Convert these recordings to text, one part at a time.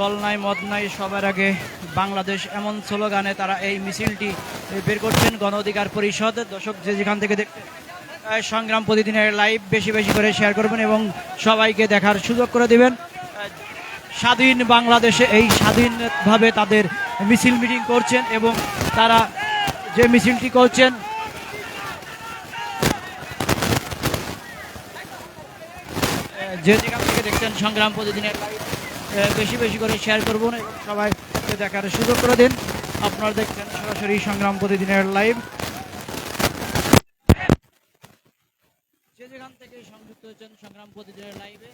দল নাই মদ নাই, সবার আগে বাংলাদেশ এমন স্লোগানে তারা এই মিছিলটি বের করছেন গণ অধিকার পরিষদ। দর্শক, যে যেখান থেকে দেখতে সংগ্রাম প্রতিদিনের লাইভ বেশি বেশি করে শেয়ার করবেন এবং সবাইকে দেখার সুযোগ করে দেবেন। স্বাধীন বাংলাদেশে এই স্বাধীনভাবে তাদের মিছিল মিটিং করছেন এবং তারা যে মিছিলটি করছেন যে যেখান থেকে দেখছেন সংগ্রাম প্রতিদিনের লাইভ বেশি বেশি করে শেয়ার করবেন এবং সবাই দেখার সুযোগ করে দিন। আপনারা দেখছেন সরাসরি সংগ্রাম প্রতিদিনের লাইভ যে যেখান থেকে সংযুক্ত হয়েছেন সংগ্রাম প্রতিদিনের লাইভে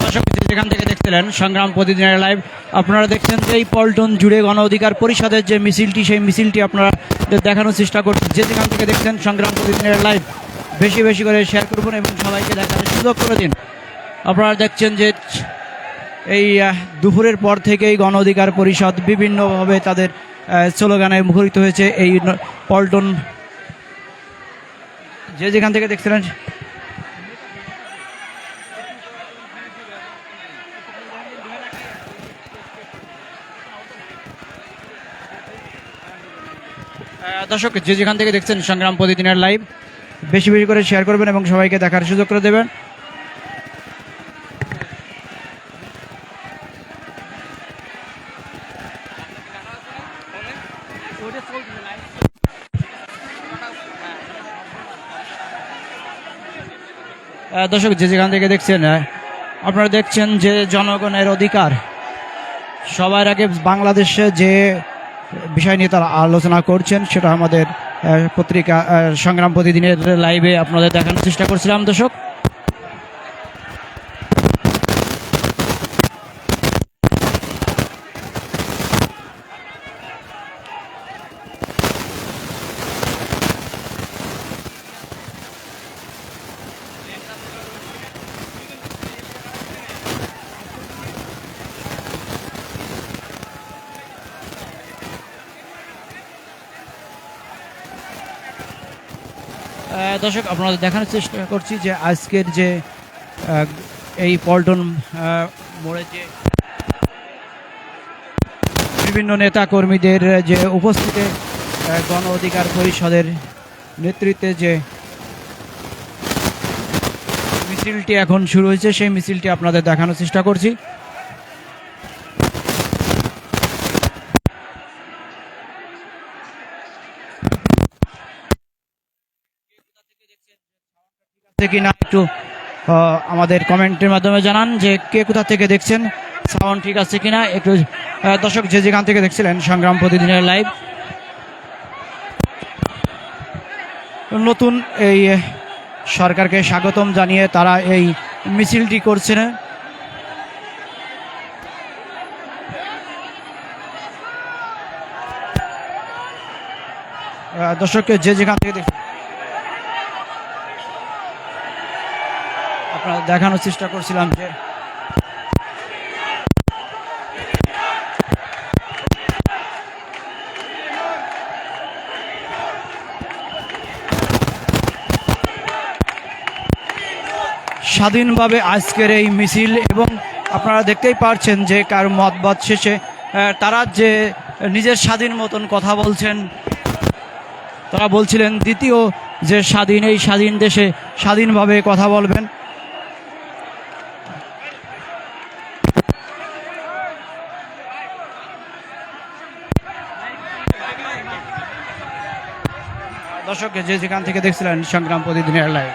দর্শক যেখান থেকে দেখছিলেন সংগ্রাম প্রতিদিনের লাইভ আপনারা দেখছেন যে এই পল্টন জুড়ে গণ অধিকার পরিষদের যে মিছিলটি, সেই মিছিলটি আপনারা দেখানোর চেষ্টা করছেন যে যেখান থেকে দেখছেন সংগ্রাম প্রতিদিনের লাইভ বেশি বেশি করে শেয়ার করবেন এবং সবাইকে দেখার সুযোগ করে দিন। আপনারা দেখছেন যে এই দুপুরের পর থেকেই গণ অধিকার পরিষদ বিভিন্নভাবে তাদের স্লোগানে মুখরিত হয়েছে এই পল্টন যে যেখান থেকে দেখছিলেন দর্শক, যে যেখান থেকে দেখছেন সংগ্রাম প্রতিদিনের লাইভ বেশি বেশি করে শেয়ার করবেন এবং সবাইকে দেখার সুযোগ করে দেবেন। দর্শক, যে যেখান থেকে দেখছেন আপনারা দেখছেন যে জনগণের অধিকার। সবার আগে বাংলাদেশে যে বিষয় নিয়ে তারা আলোচনা করছেন, সেটা আমাদের পত্রিকা সংগ্রাম প্রতিদিনের লাইভে আপনাদের দেখানোর চেষ্টা করছিলাম, দর্শক। দর্শক, আপনাদের দেখানোর চেষ্টা করছি যে আজকের যে এই পল্টন মোড়ে যে বিভিন্ন নেতা কর্মীদের যে উপস্থিতি গণ অধিকার পরিষদের নেতৃত্বে যে মিছিলটি এখন শুরু হয়েছে, সেই মিছিলটি আপনাদের দেখানোর চেষ্টা করছি। কিনা একটু আমাদের কমেন্টের মাধ্যমে জানান যে কে কোথা থেকে দেখছেন সাউন্ড ঠিক আছে কিনা একটু দর্শক যে যেখান থেকে দেখছিলেন সংগ্রাম প্রতিদিনের লাইভ। নতুন এই সরকারকে স্বাগতম জানিয়ে তারা এই মিছিলটি করছেন আহ, দর্শক যে যেখান থেকে আপনারা দেখানোর চেষ্টা করছিলাম যে স্বাধীনভাবে আজকের এই মিছিল এবং আপনারা দেখতেই পারছেন যে কার মতবাদ শেষে তারা যে নিজের স্বাধীন মতন কথা বলছেন, তারা বলছিলেন দ্বিতীয় যে স্বাধীন, এই স্বাধীন দেশে স্বাধীনভাবে কথা বলবেন। দর্শক যে যেখান থেকে দেখছিলেন সংগ্রাম প্রতিদিনের লাইভ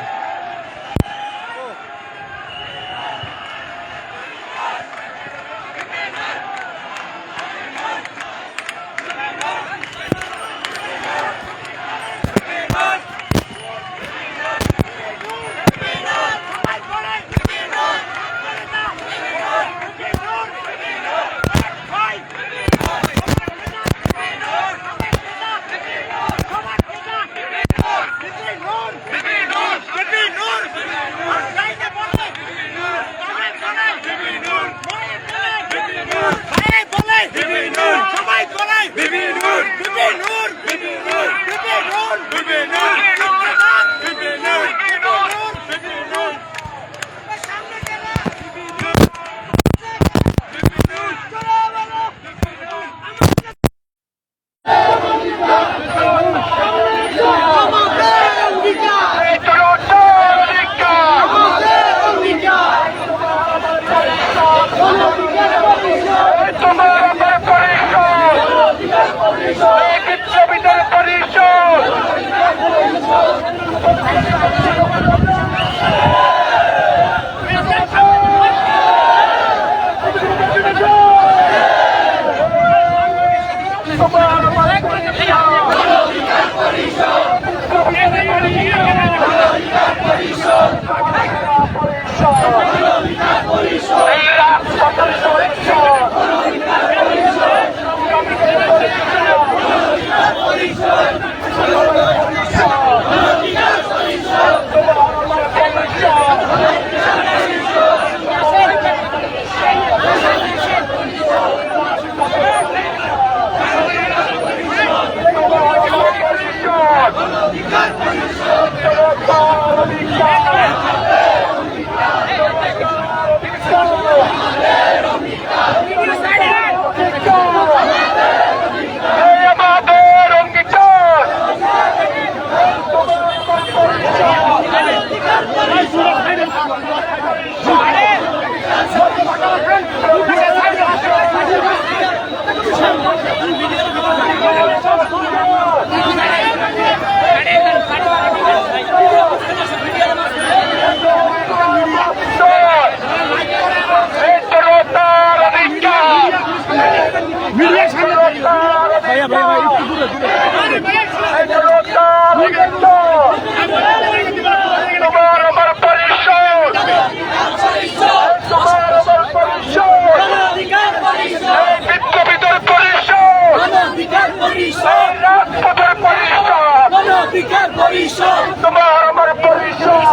পরিষদ তোমার আমার পরিষদ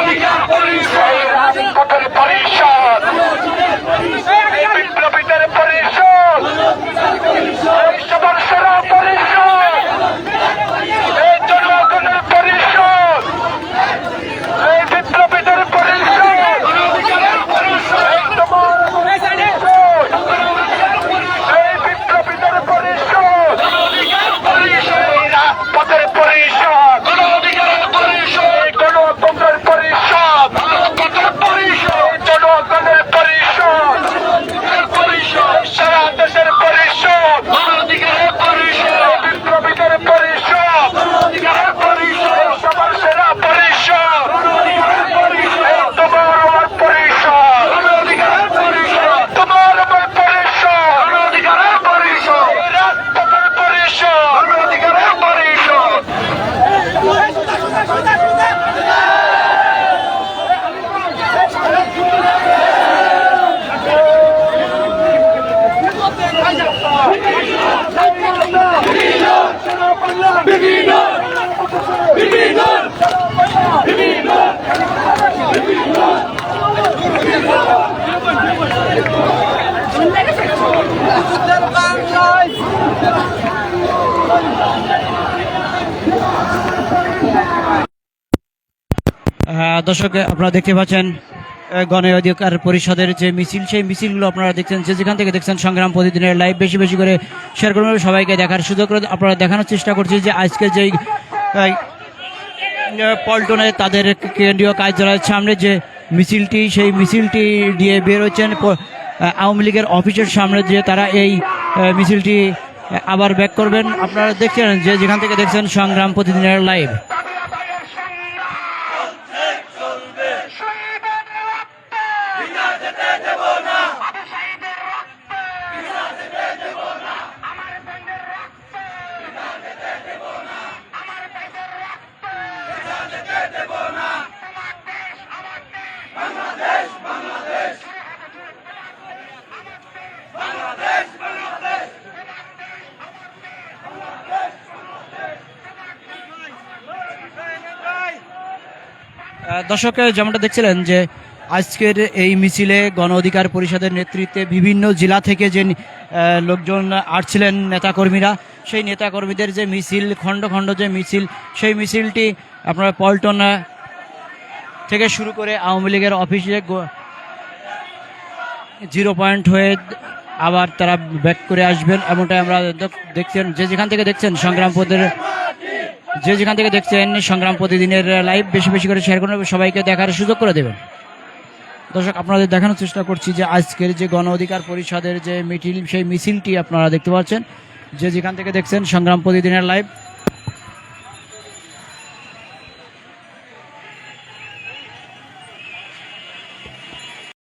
এই রাজপথের পরিষদ এই বিপ্লবীদের পরিষদ এই সবার সেরা পরিষদ এই জনগণের পরিষদ এই বিপ্লবীদের পরিষদ এই তোমার এই বিপ্লবীদের পরিষদ এই রাজপথের পরিষদ এই গণতন্ত্রের পরিষদ এই জনগণের পরিষদ সারা দেশের পরিষদ এই বিপ্লবীদের পরিষদ এই সবার সেরা পরিষদ এই তোমার আমার পরিষদ তোমার আমার পরিষদ এই রাজপথের পরিষদ পরিষদ আহ, দর্শক আপনারা দেখতে পাচ্ছেন গণ অধিকার পরিষদের যে মিছিল সেই মিছিলগুলো আপনারা দেখছেন যে যেখান থেকে দেখছেন সংগ্রাম প্রতিদিনের লাইভ বেশি বেশি করে শেয়ার করবেন সবাইকে দেখার সুযোগ আপনারা দেখানোর চেষ্টা করছি যে আজকে যেই পল্টনে তাদের কেন্দ্রীয় কার্যালয়ের সামনে যে মিছিলটি সেই মিছিলটি দিয়ে বের হচ্ছেন প- আহ, আওয়ামী লীগের অফিসের সামনে যে তারা এই মিছিলটি আবার ব্যাক করবেন। আপনারা দেখছেন যে যেখান থেকে দেখছেন সংগ্রাম প্রতিদিনের লাইভ দর্শক, যেমনটা দেখছিলেন যে আজকের এই মিছিলে গণ অধিকার পরিষদের নেতৃত্বে বিভিন্ন জেলা থেকে যে লোকজন আসছিলেন নেতাকর্মীরা, সেই নেতাকর্মীদের যে মিছিল, খণ্ড খণ্ড যে মিছিল, সেই মিছিলটি আপনার পল্টন থেকে শুরু করে আওয়ামী লীগের অফিসে জিরো পয়েন্ট হয়ে আবার তারা ব্যাক করে আসবেন, এমনটাই আমরা দেখছেন, যে যেখান থেকে দেখছেন সংগ্রাম পদের যে যেখান থেকে দেখছেন সংগ্রাম প্রতিদিনের লাইভ বেশি বেশি করে শেয়ার করুন সবাইকে দেখার সুযোগ করে দেবেন। দর্শক, আপনাদের দেখানোর চেষ্টা করছি যে আজকের যে গণ অধিকার পরিষদের যে মিটিল সেই মিছিলটি আপনারা দেখতে পাচ্ছেন। যে যেখান থেকে দেখছেন সংগ্রাম প্রতিদিনের লাইভ